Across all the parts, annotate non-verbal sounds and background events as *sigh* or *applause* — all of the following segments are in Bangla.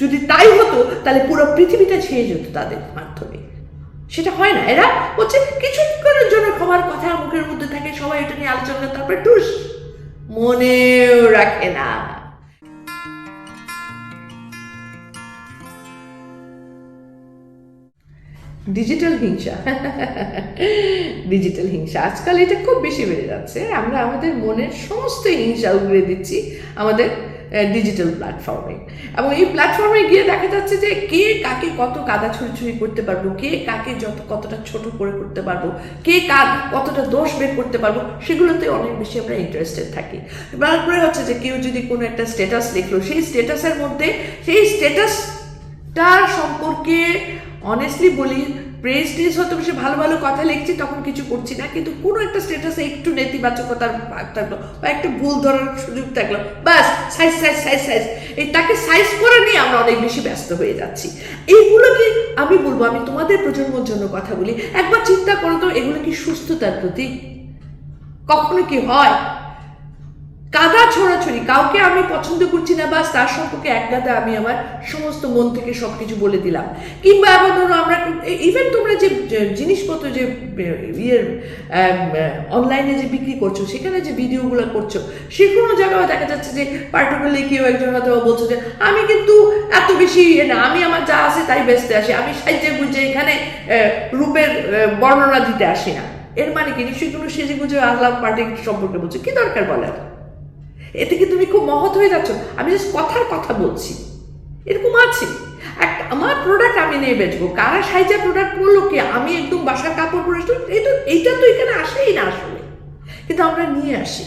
যদি তাই হতো, তাহলে পুরো পৃথিবীটা ছেয়ে যেত তাদের মাধ্যমে। সেটা হয় না। এরা হচ্ছে কিছুক্ষণের জন্য ক্ষমার কথা মুখের মধ্যে থাকে, সবাই এটা নিয়ে আলোচনা তারপরে টুস, মনেও রাখে না। ডিজিটাল হিংসা। ডিজিটাল হিংসা। আজকাল এটা খুব বেশি বেড়ে যাচ্ছে। আমরা আমাদের মনের সমস্ত হিংসা উগড়ে দিচ্ছি। আমাদের ডিজিটাল প্ল্যাটফর্মে এবং এই প্ল্যাটফর্মে গিয়ে দেখা যাচ্ছে যে কে কাকে কত কাদা ছুরি করতে পারব, কে কাকে যত, কতটা ছোট করে করতে পারব, কে কার কতটা দোষ বের করতে পারব, সেগুলোতে অনেক বেশি আমরা ইন্টারেস্টেড থাকি। তারপরে হচ্ছে যে কেউ যদি কোনো একটা স্ট্যাটাস লিখলো, সেই স্ট্যাটাসের মধ্যে, সেই স্ট্যাটাসটার সম্পর্কে অনেস্টলি বলি প্রেস টেস হয়তো সে ভালো ভালো কথা লিখছি, তখন কিছু করছি না। কিন্তু কোনো একটা স্ট্যাটাসে একটু নেতিবাচকতার ভাগ থাকল বা একটা ভুল ধরার সুযোগ থাকল bus size size size size এই তাকে সাইজ করে নিয়ে আমরা অনেক বেশি ব্যস্ত হয়ে যাচ্ছি। এইগুলো কি আমি বলব, আমি তোমাদের প্রজন্মের জন্য কথা বলি। একবার চিন্তা করো তো, এগুলো কি সুস্থতার প্রতীক? কখনো কি হয়? কাদা ছড়াছড়ি, কাউকে আমি পছন্দ করছি না বা তার সম্পর্কে এক গাদা আমি আমার সমস্ত মন থেকে সব কিছু বলে দিলাম। কিংবা আবার ধরো আমরা ইভেন তোমরা যে জিনিসপত্র যে ইয়ের অনলাইনে যে বিক্রি করছ, সেখানে যে ভিডিওগুলো করছ, সেগুলো জায়গায় দেখা যাচ্ছে যে পার্টিকুলারলি কেউ একজন হয়তো বলছো যে, আমি কিন্তু এত বেশি না, আমি আমার যা আছে তাই বেচতে আসি, আমি সাহায্যে বুঝে এখানে রূপের বর্ণনা দিতে আসি না। এর মানে কি? নিশ্চয়ই কোনো সেজে গুজে আল্লাহ পার্টি সম্পর্কে বলছো, কি দরকার বলার এতে কি তুমি খুব মহৎ হয়ে যাচ্ছ। আমি জাস্ট কথার কথা বলছি। এরকম আছে। আমার প্রোডাক্ট আমি নিয়ে বেচবো। কারা সাইজা প্রোডাক্ট বলল কি? আমি একদম বাসার কাপড় পরে এই তো, এইটা তো এখানে আসেই না আসলে। কিন্তু আমরা নিয়ে আসি।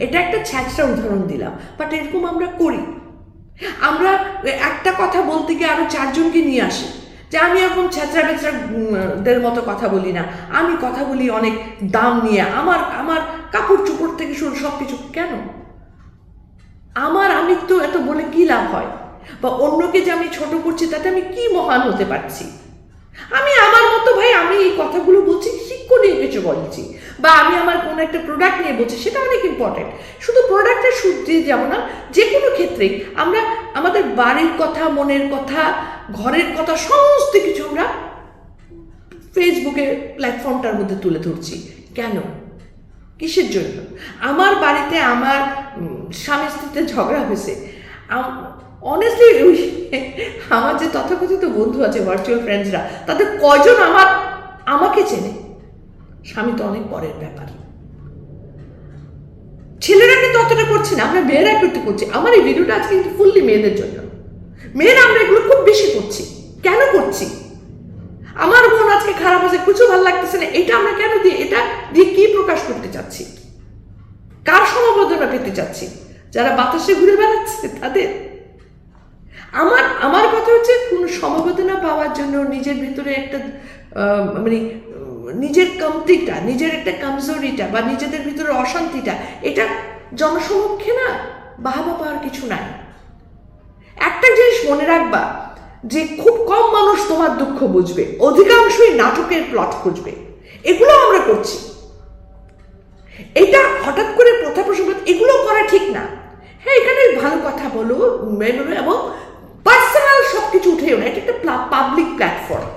এটা একটা ছ্যাঁচড়া উদাহরণ দিলাম বাট এরকম আমরা করি। আমরা একটা কথা বলতে গিয়ে আরও চারজনকে নিয়ে আসি। যে আমি এরকম ছ্যাঁচড়া বেচড়া দের মতো কথা বলি না। আমি কথা বলি অনেক দাম নিয়ে। আমার আমার কাপড় চোপড় থেকে শুরু সব কিছু কেন? আমার আমি তো এত বলে কি লাভ হয়? বা অন্যকে যে আমি ছোট করছি, তাতে আমি কি মহান হতে পারছি? আমি আমার মতো ভাই, আমি এই কথাগুলো বলছি শিক্ষণ নিয়ে কিছু বলছি। বা আমি আমার কোনো একটা প্রোডাক্ট নিয়ে বলছি, সেটা অনেক ইম্পর্টেন্ট শুধু প্রোডাক্টের সূত্রে যাব না, যে কোনো ক্ষেত্রেই আমরা আমাদের বাড়ির কথা, মনের কথা, ঘরের কথা, সমস্ত কিছু আমরা ফেসবুকের প্ল্যাটফর্মটার মধ্যে তুলে ধরছি। কেন? কিসের জন্য? আমার বাড়িতে আমার স্বামী স্ত্রীতে ঝগড়া হয়েছে। অনেস্টলি আমার যে তথাকথিত বন্ধু আছে ভার্চুয়াল ফ্রেন্ডসরা তাদের কয়জন আমার, আমাকে চেনে? স্বামী তো অনেক পরের ব্যাপার। ছেলেরা কিন্তু অতটা করছে না, আমরা মেয়েরা কিন্তু করছি। আমার এই ভিডিওটা আজকে কিন্তু ফুললি মেয়েদের জন্য। মেয়েরা আমরা এগুলো খুব বেশি করছি। কেন করছি? আজকে খারাপ আছে, কিছু ভালো লাগতেছে না। এটা আমরা কেন দিয়ে এটা দিয়ে কি প্রকাশ করতে চাচ্ছি? কার সমবেদনা পেতে চাচ্ছি? যারা বাতাসে ঘুরে বেড়াচ্ছে, তাদের? আমার আমার কথা হচ্ছে, কোনো সমবেদনা পাওয়ার জন্য নিজের ভিতরে একটা মানে নিজের কমতিটা, নিজের একটা কমজোরিটা বা নিজেদের ভিতরে অশান্তিটা, এটা জনসমক্ষে না বাহাবা পাওয়ার কিছু নাই। একটা জিনিস মনে রাখবা যে খুব কম মানুষ তোমার দুঃখ বুঝবে, অধিকাংশই নাটকের প্লট খুঁজবে। এগুলো আমরা করছি। এটা হঠাৎ করে প্রথা প্রসঙ্গ এগুলো করা ঠিক না। হ্যাঁ এখানে ভালো কথা বলো এবং পার্সোনাল সব কিছু উঠেও না এটা একটা পাবলিক প্ল্যাটফর্ম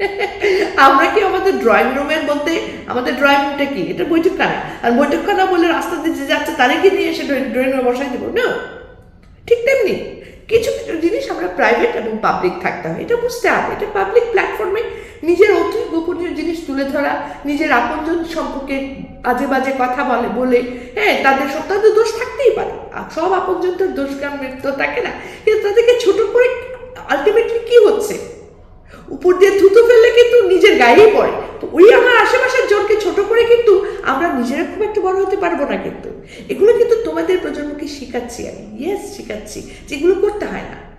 *laughs* আমরা কি আমাদের ড্রয়িং রুমের বলতে আমাদের ড্রয়িং রুমটা কি? এটা বৈঠকখানা। আর বৈঠকখানা বলে রাস্তা দিয়ে যে যাচ্ছে, তাদেরকে নিয়ে এসে ড্রয়িং রুমে বসাই দেবো। না ঠিক তেমনি। কিছু কিছু জিনিস আমরা প্রাইভেট এবং পাবলিক থাকতে হয়। এটা বুঝতে হবে। এটা পাবলিক প্ল্যাটফর্মে নিজের অতি গোপনীয় জিনিস তুলে ধরা, নিজের আপনজন সম্পর্কে আজে বাজে কথা বলে বলে হ্যাঁ তাদের সব, তাদের দোষ থাকতেই পারে। সব আপনজন তো দোষ তো থাকে না? কিন্তু তাদেরকে ছোট করে আলটিমেটলি কি হচ্ছে? উপর দিয়ে থুতু ফেললে কিন্তু নিজের গায়েই পড়ে। তো ওই আমার আশেপাশের জনকে ছোট করে কিন্তু আমরা নিজেরা খুব একটা বড় হতে পারব না কিন্তু। এগুলো কিন্তু তোমাদের প্রজন্মকে শেখাচ্ছি আমি। ইয়েস শেখাচ্ছি। যেগুলো করতে হয় না।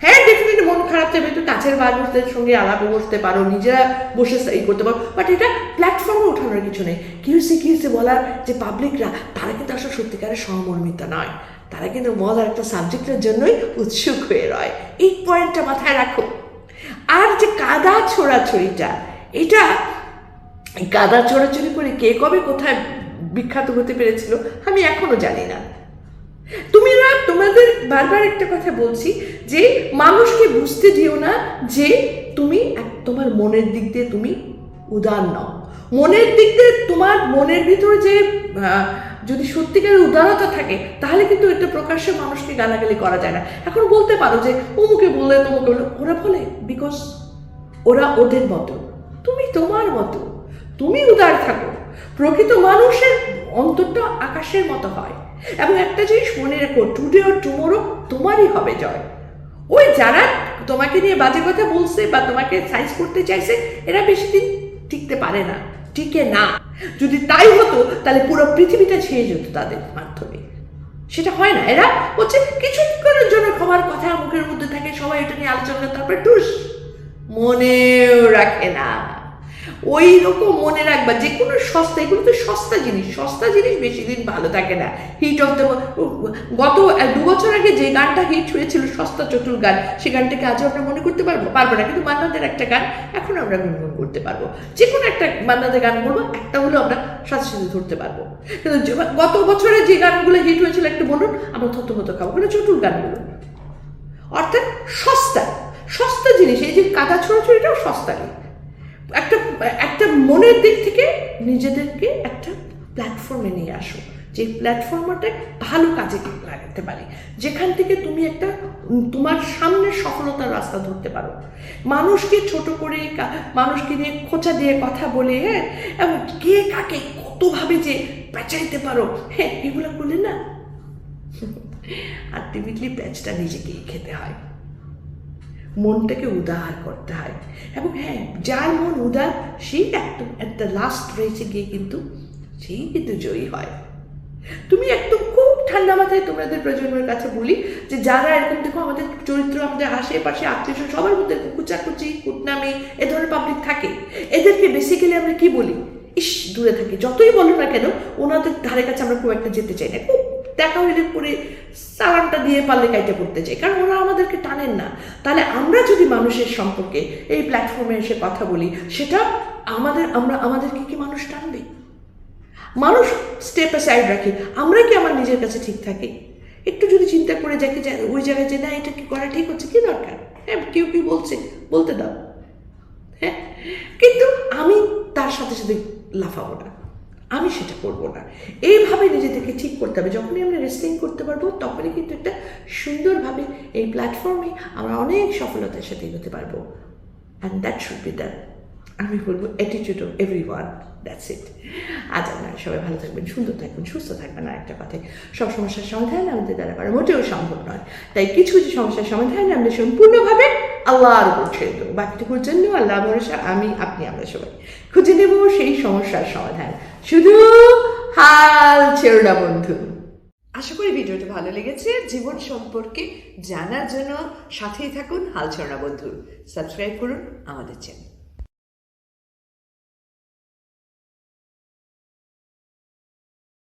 হ্যাঁ ডেফিনেটলি মন খারাপ থাকবে, একটু কাছের মানুষদের সঙ্গে আলাপে বসতে পারো, নিজেরা বসে এই করতে পারো। বাট এটা প্ল্যাটফর্মে ওঠানোর কিছু নেই। কি হয়েছে কি হয়েছে বলার? যে পাবলিকরা তারা কিন্তু আসলে সত্যিকারের সহমর্মিতা নয়। তারা কিন্তু মজার একটা সাবজেক্টের জন্যই উৎসুক হয়ে রয়। এই পয়েন্টটা মাথায় রাখো। আর যে কাদা ছোড়াছড়িটা এটা কাদা ছোড়াছড়ি করে কে কবে কোথায় বিখ্যাত হতে পেরেছিল, আমি এখনও জানি না। তুমি তোমাদের বারবার একটা কথা বলছি যে মানুষকে বুঝতে দিও না যে তুমি তোমার মনের দিক দিয়ে তুমি উদার নও। মনের দিক দিয়ে তোমার মনের ভিতরে যে যদি সত্যিকারের উদারতা থাকে, তাহলে কিন্তু এটা প্রকাশ্যে মানুষকে গালাগালি করা যায় না। এখন বলতে পারো যে, অমুকে বলে তমুকে বলে ওরা বলে বিকজ ওরা ওদের মতো। তুমি তোমার মতো। তুমি উদার থাকো। প্রকৃত মানুষের অন্তরটা আকাশের মতো হয়। এবং একটা জিনিস মনে রেখো টুডে আর টুমোরো তোমারই হবে জয়। ওই যারা তোমাকে নিয়ে বাজে কথা বলছে বা তোমাকে সাইজ করতে চাইছে, এরা বেশি দিন টিকতে পারে না। টিকে না। যদি তাই হতো, তাহলে পুরো পৃথিবীটা ছেয়ে যেত তাদের মাধ্যমে। সেটা হয় না। এরা হচ্ছে কিছুক্ষণের জন্য খবর কথা মুখের মধ্যে থাকে, সবাই এটা নিয়ে আলোচনা তারপরে টুস, মনেও রাখে না। ওই রকম মনে রাখবা যে কোনো সস্তা, এগুলো তো সস্তা জিনিস সস্তা জিনিস বেশি দিন ভালো থাকে না। হিট অফ দ্য গত দু বছর আগে যে গানটা হিট হয়েছিল, সস্তা চতুর গান, সে গানটাকে আজও আমরা মনে করতে পারব? পারব না, কিন্তু মান্নাদের একটা গান এখন আমরা গুনগুন করতে পারব। যে কোনো একটা মান্নাদের গান বলব, একটা হলেও আমরা সাথে সাথে ধরতে পারব। কিন্তু গত বছরে যে গানগুলো হিট হয়েছিল, একটু বলুন, আমরা থতমত খাব ওগুলো চতুর গানগুলো অর্থাৎ সস্তা সস্তা জিনিস, এই যে কাদা ছোড়াছড়িটাও সস্তা নেই। মনের দিক থেকে নিজেদেরকে একটা প্ল্যাটফর্মে নিয়ে আসো। যে প্ল্যাটফর্মটা ভালো কাজে লাগাতে পারে। যেখান থেকে তুমি একটা, তোমার সামনে সফলতার রাস্তা ধরতে পারো। মানুষকে ছোট করে মানুষকে নিয়ে খোঁচা দিয়ে কথা বলে হ্যাঁ? এবং কে কাকে কতভাবে যে পেঁচাইতে পারো হ্যাঁ? এগুলো করলে না, আলটিমেটলি প্যাচটা নিজেকেই খেতে হয়। মনটাকে উদার করতে হয়। এবং হ্যাঁ যার মন উদার, সেই একদম এট দ্য লাস্ট রেসে গিয়ে কিন্তু সেই কিন্তু জয়ী হয়। তুমি একদম খুব ঠান্ডা মাথায় তোমাদের প্রজন্মের কাছে বলি যে যারা এরকম দেখো আমাদের চরিত্র, আমাদের আশেপাশে আত্মীয় সবার মধ্যে কুচাকুচি, কুটনামি এ ধরনের পাবলিক থাকে। এদেরকে বেসিক্যালি আমরা কি বলি? ইস, দূরে থাকি। যতই বলো না কেন, ওনাদের ধারে কাছে আমরা খুব একটা যেতে চাই না। খুব দেখা হইলে পরে সালামটা দিয়ে পারলে কাইটে করতে চাই। কারণ ওরা আমাদেরকে টানেন না। তাহলে আমরা যদি মানুষের সম্পর্কে এই প্ল্যাটফর্মে এসে কথা বলি, সেটা আমাদের, আমরা আমাদেরকে কি মানুষ টানবে? মানুষ স্টেপ সাইড রাখি। আমরা কি আমার নিজের কাছে ঠিক থাকি? একটু যদি চিন্তা করে দেখি যে ওই জায়গায় যে না, এটা কি করা ঠিক হচ্ছে? কি দরকার? হ্যাঁ কেউ কি বলছে, বলতে দাও। হ্যাঁ? কিন্তু আমি তার সাথে সাথে লাফাবো না। আমি সেটা করব না। এইভাবে নিজেদেরকে ঠিক করতে হবে। যখনই আমরা রেসলিং করতে পারব, তখনই কিন্তু একটা সুন্দরভাবে এই প্ল্যাটফর্মে আমরা অনেক সফলতার সাথে এগোতে পারব। And that should be the আমি বলব attitude of everyone that's it আজ আপনারা সবাই ভালো থাকবেন, সুন্দর থাকবেন, সুস্থ থাকবেন আর একটা কথায় সব সমস্যার সমাধান আমাদের দ্বারা করা মোটেও সম্ভব নয়। তাই কিছু কিছু সমস্যার সমাধান আমরা সম্পূর্ণভাবে আল্লাহর উপর ছেড়ে দেবো বাকিটুকুর জন্য আল্লাহ ভরসা, আমি, আপনি, আমরা সবাই। খুঁজে নেব সেই সমস্যার সমাধান। শুধু হাল ছেড়ো না, বন্ধু। আশা করি ভিডিওটি ভালো লেগেছে। জীবন সম্পর্কে জানার জন্য সাথেই থাকুন, হাল ছড়া বন্ধু। সাবস্ক্রাইব করুন আমাদের চ্যানেল